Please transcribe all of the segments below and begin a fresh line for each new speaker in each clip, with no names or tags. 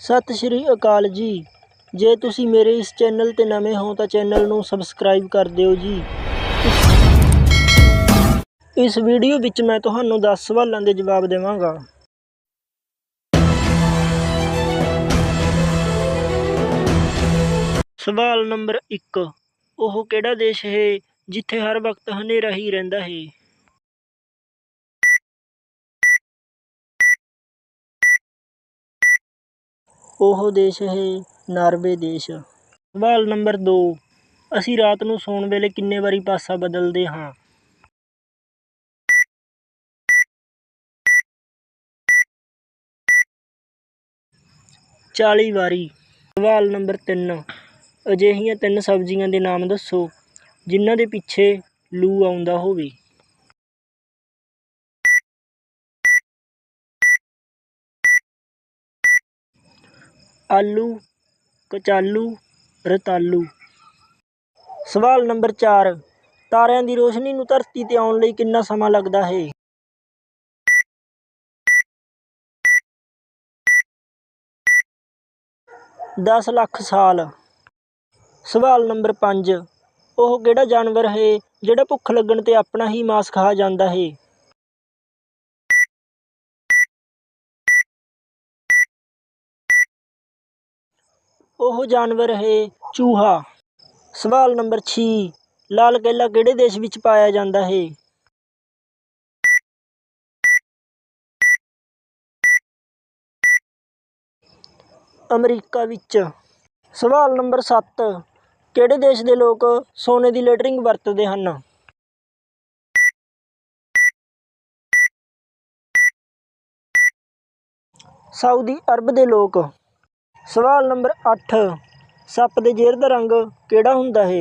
ਸਤਿ ਸ਼੍ਰੀ ਅਕਾਲ ਜੀ। ਜੇ ਤੁਸੀਂ ਮੇਰੇ ਇਸ ਚੈਨਲ ਤੇ ਨਵੇਂ ਹੋ ਤਾਂ ਚੈਨਲ ਨੂੰ ਸਬਸਕ੍ਰਾਈਬ ਕਰ ਦਿਓ ਜੀ। ਇਸ ਵੀਡੀਓ ਵਿੱਚ ਮੈਂ ਤੁਹਾਨੂੰ 10 ਸਵਾਲਾਂ ਦੇ ਜਵਾਬ ਦੇਵਾਂਗਾ। ਸਵਾਲ ਨੰਬਰ 1 ਉਹ ਕਿਹੜਾ ਦੇਸ਼ ਹੈ ਜਿੱਥੇ ਹਰ ਵਕਤ ਹਨੇਰਾ ਹੀ ਰਹਿੰਦਾ ਹੈ? ਉਹ ਦੇਸ਼ ਹੈ ਨਾਰਵੇ ਦੇਸ਼। ਸਵਾਲ ਨੰਬਰ 2 ਅਸੀਂ ਰਾਤ ਨੂੰ ਸੌਣ ਵੇਲੇ ਕਿੰਨੇ ਵਾਰੀ ਪਾਸਾ ਬਦਲਦੇ ਹਾਂ? ਚਾਲੀ ਵਾਰੀ। ਸਵਾਲ ਨੰਬਰ 3 ਅਜਿਹੀਆਂ ਤਿੰਨ ਸਬਜ਼ੀਆਂ ਦੇ ਨਾਮ ਦੱਸੋ, ਜਿਨ੍ਹਾਂ ਦੇ ਪਿੱਛੇ ਲੂ ਆਉਂਦਾ ਹੋਵੇ। ਆਲੂ, ਕਚਾਲੂ, ਰਤਾਲੂ। ਸਵਾਲ ਨੰਬਰ 4 ਤਾਰਿਆਂ ਦੀ ਰੋਸ਼ਨੀ ਨੂੰ ਧਰਤੀ ਤੇ ਆਉਣ ਲਈ ਕਿੰਨਾ ਸਮਾਂ ਲੱਗਦਾ ਹੈ? ਦਸ ਲੱਖ ਸਾਲ। ਸਵਾਲ ਨੰਬਰ 5 ਉਹ ਕਿਹੜਾ ਜਾਨਵਰ ਹੈ ਜਿਹੜਾ ਭੁੱਖ ਲੱਗਣ ਤੇ ਆਪਣਾ ਹੀ ਮਾਸ ਖਾ ਜਾਂਦਾ ਹੈ? ਉਹ ਜਾਨਵਰ ਹੈ ਚੂਹਾ। ਸਵਾਲ ਨੰਬਰ 6 ਲਾਲ ਕਿਲ੍ਹਾ ਕਿਹੜੇ ਦੇਸ਼ ਵਿੱਚ ਪਾਇਆ ਜਾਂਦਾ ਹੈ? ਅਮਰੀਕਾ ਵਿੱਚ। ਸਵਾਲ ਨੰਬਰ 7 ਕਿਹੜੇ ਦੇਸ਼ ਦੇ ਲੋਕ ਸੋਨੇ ਦੀ ਲੈਟਰਿੰਗ ਵਰਤਦੇ ਹਨ? ਸਾਊਦੀ ਅਰਬ ਦੇ ਲੋਕ। ਸਵਾਲ ਨੰਬਰ 8 ਸੱਪ ਦੇ ਜ਼ੇਰ ਦਾ ਰੰਗ ਕਿਹੜਾ ਹੁੰਦਾ ਹੈ?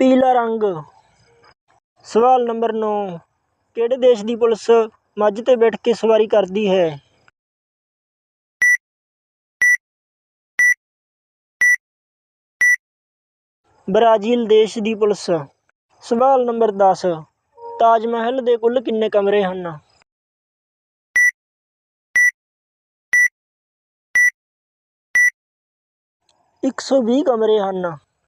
ਪੀਲਾ ਰੰਗ। ਸਵਾਲ ਨੰਬਰ 9 ਕਿਹੜੇ ਦੇਸ਼ ਦੀ ਪੁਲਿਸ ਮੱਝ ਤੇ ਬੈਠ ਕੇ ਸਵਾਰੀ ਕਰਦੀ ਹੈ? ਬ੍ਰਾਜ਼ੀਲ ਦੇਸ਼ ਦੀ ਪੁਲਿਸ। ਸਵਾਲ ਨੰਬਰ 10 ਤਾਜ ਮਹਿਲ ਦੇ ਕੁੱਲ ਕਿੰਨੇ ਕਮਰੇ ਹਨ? ਇੱਕ ਸੌ ਵੀਹ ਕਮਰੇ ਹਨ।